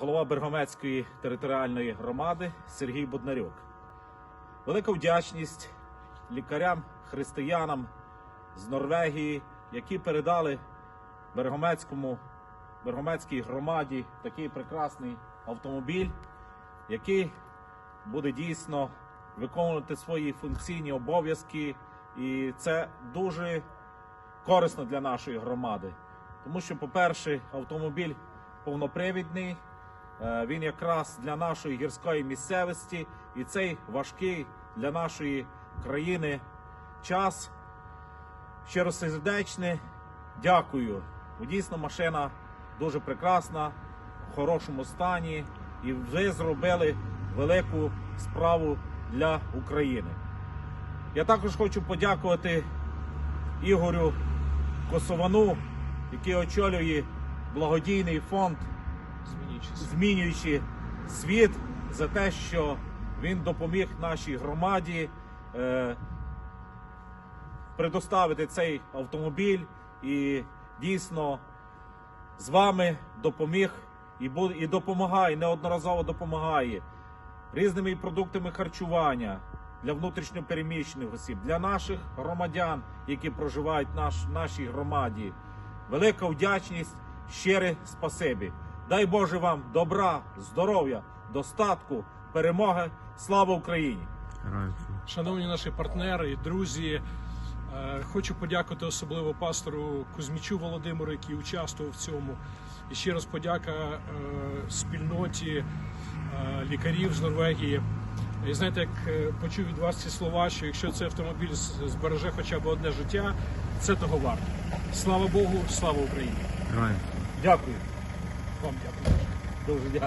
голова Бергомецької територіальної громади Сергій Боднарюк. Велика вдячність лікарям, християнам з Норвегії, які передали Бергомецькому, Бергомецькій громаді такий прекрасний автомобіль, який буде дійсно виконувати свої функційні обов'язки. І це дуже корисно для нашої громади. Тому що, по-перше, автомобіль повнопривідний, він якраз для нашої гірської місцевості і цей важкий для нашої країни час. Щиро сердечне, дякую. Дійсно, машина дуже прекрасна, в хорошому стані, і ви зробили велику справу для України. Я також хочу подякувати Ігорю Косовану, який очолює благодійний фонд змінюючи світ за те, що він допоміг нашій громаді е, предоставити цей автомобіль і дійсно з вами допоміг і, і допомагає, неодноразово допомагає різними продуктами харчування для внутрішньопереміщених осіб, для наших громадян, які проживають в наш, нашій громаді. Велика вдячність, щире спасибі. Дай Боже вам добра, здоров'я, достатку, перемоги. Слава Україні! Шановні наші партнери, друзі, е, хочу подякувати особливо пастору Кузьмічу Володимиру, який участвував в цьому. І ще раз подяка е, спільноті е, лікарів з Норвегії. І знаєте, як почув від вас ці слова, що якщо цей автомобіль збереже хоча б одне життя, це того варто. Слава Богу, слава Україні! Дякую. Вам дякую. Дуже дякую.